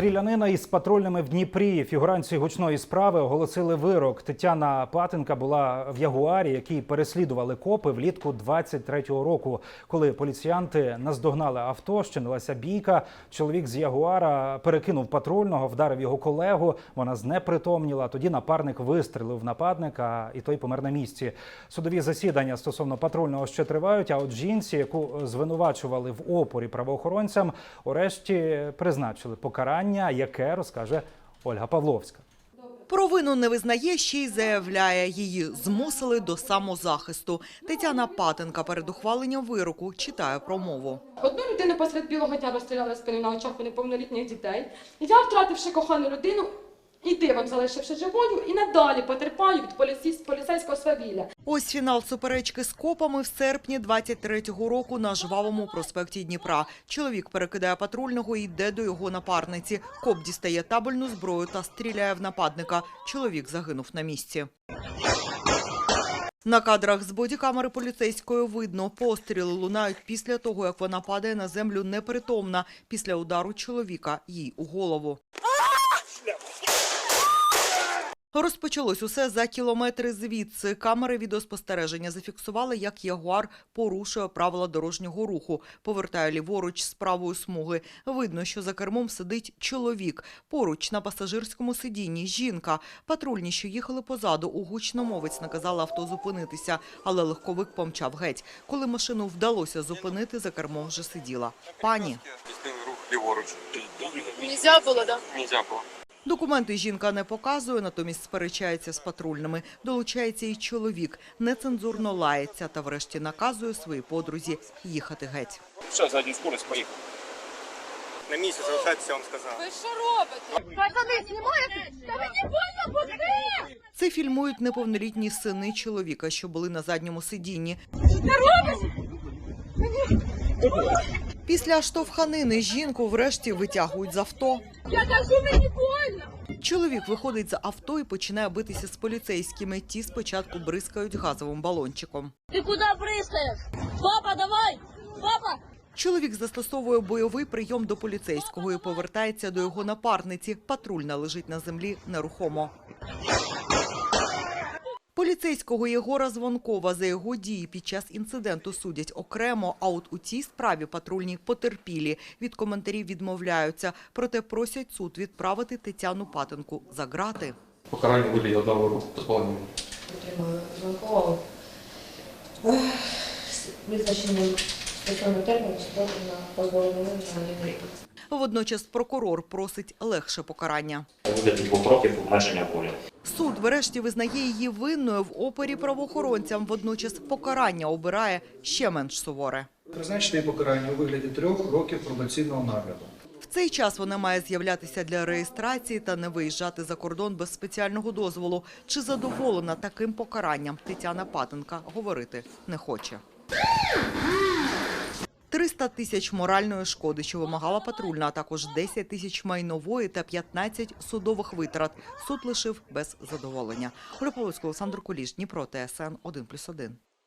Стрілянина із патрульними в Дніпрі. Фігуранці гучної справи оголосили вирок. Тетяна Патенка була в Ягуарі, який переслідували копи влітку 23-го року. Коли поліціянти наздогнали авто, щинилася бійка. Чоловік з Ягуара перекинув патрульного, вдарив його колегу. Вона знепритомніла. Тоді напарник вистрелив нападника, і той помер на місці. Судові засідання стосовно патрульного ще тривають. А от жінці, яку звинувачували в опорі правоохоронцям, урешті призначили покарання, яке розкаже Ольга Павловська. Про вину не визнає, ще й заявляє, її змусили до самозахисту. Тетяна Патенка перед ухваленням вироку читає промову. Одну людину посеред білого дня розстріляли спини спину на очах у неповнолітніх дітей. Я, втративши кохану людину, і дивом залишивши живою, і надалі потерпаю від поліцейського свавілля. Ось фінал суперечки з копами в серпні 23-го року на жвавому проспекті Дніпра. Чоловік перекидає патрульного і йде до його напарниці. Коп дістає табельну зброю та стріляє в нападника. Чоловік загинув на місці. На кадрах з бодікамери поліцейської видно, постріли лунають після того, як вона падає на землю непритомна після удару чоловіка їй у голову. Розпочалось усе за кілометри звідси. Камери відеоспостереження зафіксували, як Ягуар порушує правила дорожнього руху, повертає ліворуч з правої смуги. Видно, що за кермом сидить чоловік. Поруч на пасажирському сидінні жінка. Патрульні, що їхали позаду, у гучномовець наказали авто зупинитися, але легковик помчав геть. Коли машину вдалося зупинити, за кермом вже сиділа пані. Ліворуч. Нельзя було, да? Нельзя було. Документи жінка не показує, натомість сперечається з патрульними. Долучається і чоловік, нецензурно лається та врешті наказує своїй подрузі їхати геть. Все, задню скорость, поїхав. На місці залишайтеся, я вам сказав. Ви що робите? Пацани, знімаєте? Та мені больно пусти! Це фільмують неповнолітні сини чоловіка, що були на задньому сидінні. Після штовханини жінку врешті витягують з авто. Я кажу, мені! Чоловік виходить з авто і починає битися з поліцейськими. Ті спочатку бризкають газовим балончиком. Ти куди бризкаєш? Папа, давай! Папа! Чоловік застосовує бойовий прийом до поліцейського і повертається до його напарниці. Патрульна лежить на землі нерухомо. Поліцейського Єгора Звонкова за його дії під час інциденту судять окремо, а от у цій справі патрульні потерпілі. Від коментарів відмовляються, проте просять суд відправити Тетяну Патенку за ґрати. Покарання вигляді одного року позбавлення. Звонкова з визначенням стосовно терміну на позбавлення Водночас прокурор просить легше покарання. у вигляді двох років обмеження волі. Суд врешті визнає її винною в опері правоохоронцям. Водночас покарання обирає ще менш суворе. Призначити покарання у вигляді трьох років пробаційного нагляду. В цей час вона має з'являтися для реєстрації та не виїжджати за кордон без спеціального дозволу. Чи задоволена таким покаранням Тетяна Патенка говорити не хоче. 300 тисяч моральної шкоди, що вимагала патрульна, а також 10 тисяч майнової та 15 судових витрат. Суд лишив без задоволення. Олександр Куліш, Дніпро, ТСН 1+,1.